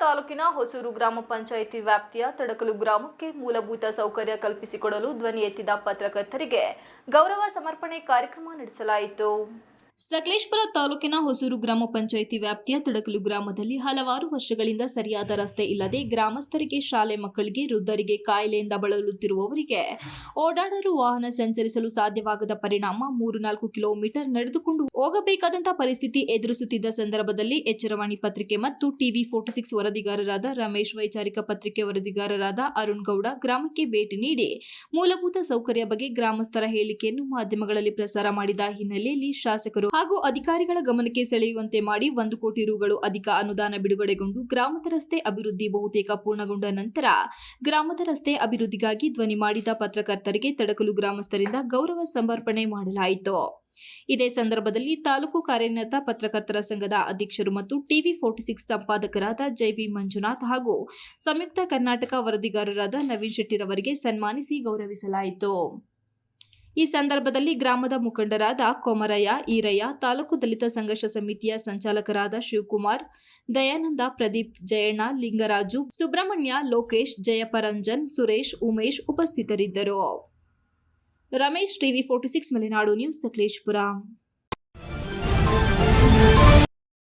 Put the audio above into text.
ತಾಲೂಕಿನ ಹೊಸೂರು ಗ್ರಾಮ ಪಂಚಾಯಿತಿ ವ್ಯಾಪ್ತಿಯ ತಡಕಲು ಗ್ರಾಮಕ್ಕೆ ಮೂಲಭೂತ ಸೌಕರ್ಯ ಕಲ್ಪಿಸಿಕೊಡಲು ಧ್ವನಿ ಎತ್ತಿದ ಪತ್ರಕರ್ತರಿಗೆ ಗೌರವ ಸಮರ್ಪಣೆ ಕಾರ್ಯಕ್ರಮ ನಡೆಸಲಾಯಿತು. ಸಕಲೇಶ್ಪುರ ತಾಲೂಕಿನ ಹೊಸೂರು ಗ್ರಾಮ ಪಂಚಾಯಿತಿ ವ್ಯಾಪ್ತಿಯ ತಡಕಲು ಗ್ರಾಮದಲ್ಲಿ ಹಲವಾರು ವರ್ಷಗಳಿಂದ ಸರಿಯಾದ ರಸ್ತೆ ಇಲ್ಲದೆ ಗ್ರಾಮಸ್ಥರಿಗೆ ಶಾಲೆ ಮಕ್ಕಳಿಗೆ ವೃದ್ಧರಿಗೆ ಕಾಯಿಲೆಯಿಂದ ಬಳಲುತ್ತಿರುವವರಿಗೆ ಓಡಾಡಲು ವಾಹನ ಸಂಚರಿಸಲು ಸಾಧ್ಯವಾಗದ ಪರಿಣಾಮ ಮೂರು ನಾಲ್ಕು ಕಿಲೋಮೀಟರ್ ನಡೆದುಕೊಂಡು ಹೋಗಬೇಕಾದಂತಹ ಪರಿಸ್ಥಿತಿ ಎದುರಿಸುತ್ತಿದ್ದ ಸಂದರ್ಭದಲ್ಲಿ ಎಚ್ಚರವಾಣಿ ಪತ್ರಿಕೆ ಮತ್ತು ಟಿವಿ ಫೋಟೋ ಸಿಕ್ಸ್ ವರದಿಗಾರರಾದ ರಮೇಶ್ ವೈಚಾರಿಕ ಪತ್ರಿಕೆ ವರದಿಗಾರರಾದ ಅರುಣ್ ಗೌಡ ಗ್ರಾಮಕ್ಕೆ ಭೇಟಿ ನೀಡಿ ಮೂಲಭೂತ ಸೌಕರ್ಯ ಬಗ್ಗೆ ಗ್ರಾಮಸ್ಥರ ಹೇಳಿಕೆಯನ್ನು ಮಾಧ್ಯಮಗಳಲ್ಲಿ ಪ್ರಸಾರ ಮಾಡಿದ ಹಿನ್ನೆಲೆಯಲ್ಲಿ ಶಾಸಕರು ಹಾಗೂ ಅಧಿಕಾರಿಗಳ ಗಮನಕ್ಕೆ ಸೆಳೆಯುವಂತೆ ಮಾಡಿ ಒಂದು ಕೋಟಿ ರುಗಳು ಅಧಿಕ ಅನುದಾನ ಬಿಡುಗಡೆಗೊಂಡು ಗ್ರಾಮದ ರಸ್ತೆ ಅಭಿವೃದ್ಧಿ ಬಹುತೇಕ ಪೂರ್ಣಗೊಂಡ ನಂತರ ಗ್ರಾಮದ ರಸ್ತೆ ಅಭಿವೃದ್ಧಿಗಾಗಿ ಧ್ವನಿ ಮಾಡಿದ ಪತ್ರಕರ್ತರಿಗೆ ತಡಕಲು ಗ್ರಾಮಸ್ಥರಿಂದ ಗೌರವ ಸಮರ್ಪಣೆ ಮಾಡಲಾಯಿತು. ಇದೇ ಸಂದರ್ಭದಲ್ಲಿ ತಾಲೂಕು ಕಾರ್ಯನಿರತ ಪತ್ರಕರ್ತರ ಸಂಘದ ಅಧ್ಯಕ್ಷರು ಮತ್ತು ಟಿವಿ ಫೋರ್ಟಿ ಸಿಕ್ಸ್ ಸಂಪಾದಕರಾದ ಜೈವಿ ಮಂಜುನಾಥ್ ಹಾಗೂ ಸಂಯುಕ್ತ ಕರ್ನಾಟಕ ವರದಿಗಾರರಾದ ನವೀನ್ ಶೆಟ್ಟಿರವರಿಗೆ ಸನ್ಮಾನಿಸಿ ಗೌರವಿಸಲಾಯಿತು. ಈ ಸಂದರ್ಭದಲ್ಲಿ ಗ್ರಾಮದ ಮುಖಂಡರಾದ ಕೊಮರಯ್ಯ, ಈರಯ್ಯ, ತಾಲೂಕು ದಲಿತ ಸಂಘರ್ಷ ಸಮಿತಿಯ ಸಂಚಾಲಕರಾದ ಶಿವಕುಮಾರ್, ದಯಾನಂದ ಪ್ರದೀಪ್, ಜಯಣ್ಣ, ಲಿಂಗರಾಜು, ಸುಬ್ರಹ್ಮಣ್ಯ, ಲೋಕೇಶ್, ಜಯಪರಂಜನ್, ಸುರೇಶ್, ಉಮೇಶ್ ಉಪಸ್ಥಿತರಿದ್ದರು. Ramesh TV forty six, Malenadu news, Sakleshpur.